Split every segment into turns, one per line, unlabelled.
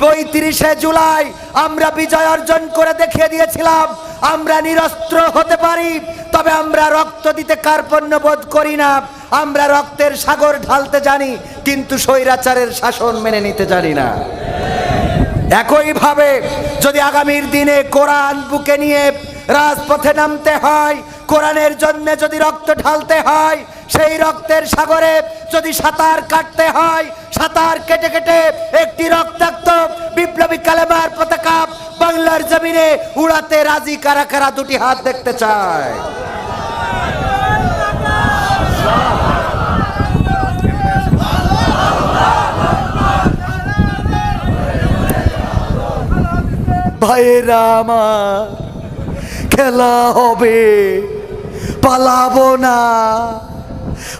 পঁয়ত্রিশে জুলাই আমরা বিজয় অর্জন করে দেখিয়ে দিয়েছিলাম, আমরা নিরস্ত্র হতে পারি, তবে আমরা রক্ত দিতে কার্পণ্য বোধ করি না, আমরা রক্তের সাগর ঢালতে জানি, কিন্তু স্বৈরাচারের শাসন মেনে নিতে জানি না। একইভাবে যদি আগামীর দিনে কোরআন বুকে নিয়ে রাজপথে নামতে হয়, কোরআনের জন্য যদি রক্ত ঢালতে হয় সেই রক্তের সাগরে যদি সাঁতার কাটতে হয়, সাঁতার কেটে কেটে একটি রক্তাক্ত বিপ্লবী কালেমার পতাকা বাংলার জমিনে উড়াতে রাজি কারা কারা দুটি হাত দেখতে চায়? আমার, খেলা হবে, পালাবো না।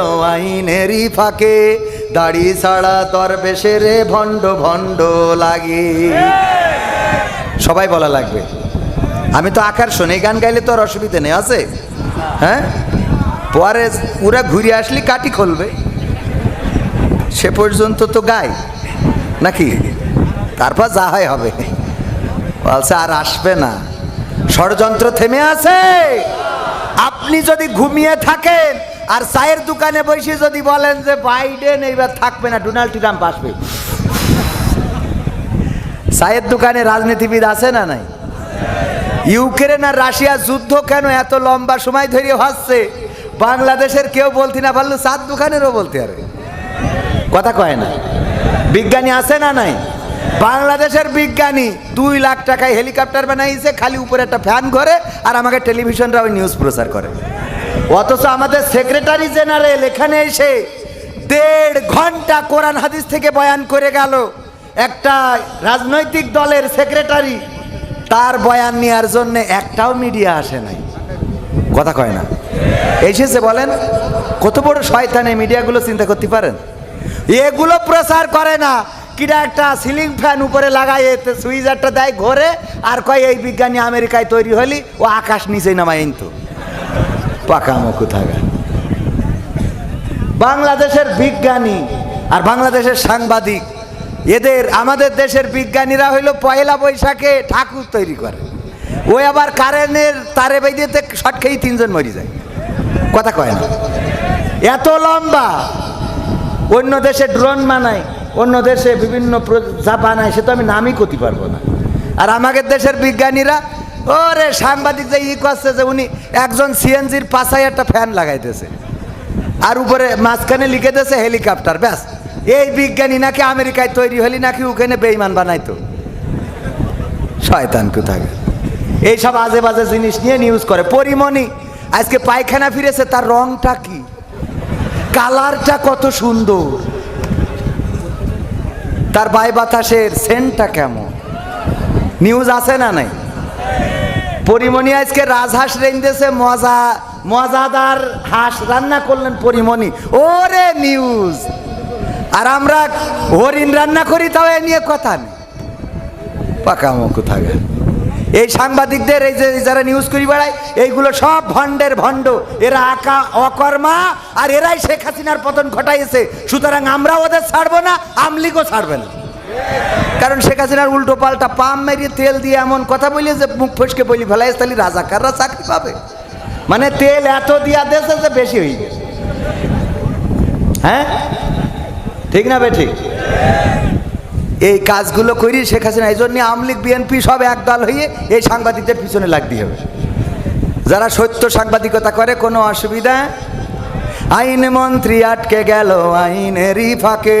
আইনেরই ফাঁকে, দাড়ি ছাড়া দরবেশে রে ভণ্ড ভণ্ড লাগে। সবাই বলা লাগবে। আমি তো আকার শুনে, গান গাইলে তো আর অসুবিধা নেই, আছে? হ্যাঁ? পরে পুরা ঘুরে আসলি কাটি খুলবে। সে পর্যন্ত তো গাই, নাকি? তারপর যা হয় হবে। বলছে, আর আসবে না। ষড়যন্ত্র থেমে আছে। আপনি যদি ঘুমিয়ে থাকেন আর চায়ের দোকানে বসে যদি বলেন যে বাইডেন এইবার থাকবে না, ডোনাল্ড ট্রাম্প আসবে। চায়ের দোকানে রাজনীতিবিদ আছে না নাই? ইউক্রেন আর রাশিয়া যুদ্ধ কেন এত লম্বা সময় ধরে হচ্ছে? বাংলাদেশের কেউ বলতে না পারল চার দোকানেরও বলতে আর কথা কয় না। বিজ্ঞানী আছে না নাই? বাংলাদেশের বিজ্ঞানী দুই লাখ টাকায় হেলিকপ্টার বানাইছে, খালি উপরে একটা ফ্যান ঘরে আর আমাকে টেলিভিশনরা ওই নিউজ প্রচার করে। অথচ আমাদের সেক্রেটারি জেনারেল এখানে এসে দেড় ঘণ্টা কোরআন হাদিস থেকে বয়ান করে গেল। একটা রাজনৈতিক দলের সেক্রেটারি, তার বয়ান নেওয়ার জন্য একটাও মিডিয়া আসে নাই। কথা কয় না? এসেছে বলেন, কত বড় শয়তান মিডিয়াগুলো চিন্তা করতে পারেন? এগুলো প্রচার করে না, কিরা একটা সিলিং ফ্যান উপরে লাগাই এতে সুইচ একটা দেয় ঘরে, আর কয়, এই বিজ্ঞানী আমেরিকায় তৈরি হলি, ও আকাশ নিচে নামায় তো পাকা মুখু থাকা বাংলাদেশের বিজ্ঞানী আর বাংলাদেশের সাংবাদিক, এদের, আমাদের দেশের বিজ্ঞানীরা হইল পয়লা বৈশাখে ঠাকুর তৈরি করে। ওই আবার কারেন্টের তারে বেঁধেতে শট খেয়ে তিনজন মরি যায়। কথা কয় না। এত লম্বা। অন্য দেশে ড্রোন বানায়, অন্য দেশে বিভিন্ন যা বানায়, সে তো আমি নামই করতে পারব না। আর আমাদের দেশের বিজ্ঞানীরা ওরে সাংবাদিক যে ই করছে যে উনি একজন সিএনজির পাশায় একটা ফ্যান লাগাইতেছে। আর উপরে মাঝখানে লিখে দিয়েছে হেলিকপ্টার, ব্যাস। এই বিজ্ঞানী নাকি আমেরিকায় তৈরি হলি নাকি ওখানে বেইমান বানাইতো। শয়তান কোথায়? এইসব আজে বাজে জিনিস নিয়ে নিউজ করে। পরিমণি, আজকে পায়খানা ফিরেছে, তার রংটা কি? কালারটা কত সুন্দর। তার বাই বাতাসের সেন্টটা কেমন? নিউজ আছে না নাই? পরিমণি আজকে রাজহাঁস রেঞ্জেছে মজা, মজাদার হাঁস রান্না করলেন পরিমণি। ওরে নিউজ আর আমরা হরিণ রান্না করি, তাও এ নিয়ে কথা নেই। পাকামো থাকে এই সাংবাদিকদের, এই যে যারা নিউজ করি বেড়ায়, এইগুলো সব ভণ্ডের ভণ্ড। এরা আকা অকর্মা, আর এরাই শেখ হাসিনার পতন ঘটাইছে সুতরাং আমরা ওদের ছাড়বো না, আমলিগও ছাড়বে না। কারণ শেখ হাসিনার উল্টো পাল্টা পাম মেরিয়ে তেল দিয়ে এমন কথা বলি যে মুখ ফসকে বলি ফেলাই তাহলে রাজাকাররা চাকরি পাবে? মানে তেল এত দিয়া দেশে যে বেশি গেছে। হ্যাঁ? ঠিক না বে ঠিক এই কাজগুলো করি শেখ হাসিনা, এই জন্য আমলিগ বিএনপি সব একদল হয়ে এই সাংবাদিকদের পিছনে লাগতে হবে। যারা সত্য সাংবাদিকতা করে, কোনো অসুবিধা? আইন মন্ত্রী আটকে গেল আইনেরই ফাঁকে।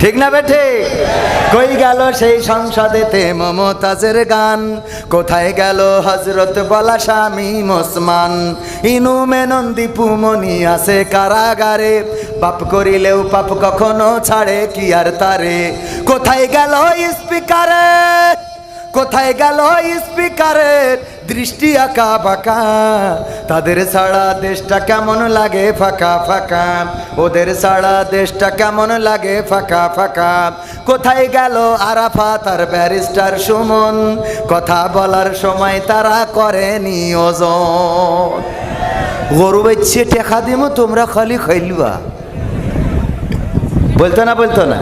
ঠিক না বেঠে কই গেল সেই সংসদেতে মমতাজের গান? কোথায় গেল হজরত বলা স্বামী মোসমান? ইনু মেনন্দি পুমনি আছে কারাগারে। পাপ করিলেও পাপ কখনো ছাড়ে, কি আর তারে? কোথায় গেল স্পিকারে? কোথায় গেল স্পিকারের দৃষ্টি আঁকা বাঁকা? তাদের ছাড়া দেশটা কেমন লাগে ফাঁকা ফাঁকা? ওদের ছাড়া দেশটা কেমন লাগে ফাঁকা ফাঁকা? কোথায় গেল আরাফা তার ব্যারিস্টার সুমন? কথা বলার সময় তারা করে নিয়োজন গরু বেচ্ছে, টেকা দিব তোমরা খালি খাইলবা বলতো না বলতো না?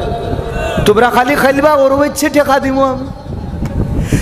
তোমরা খালি খাইলবা গরু বেচ্ছে, টেকা দিব আমি।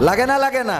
লাগে না লাগে না।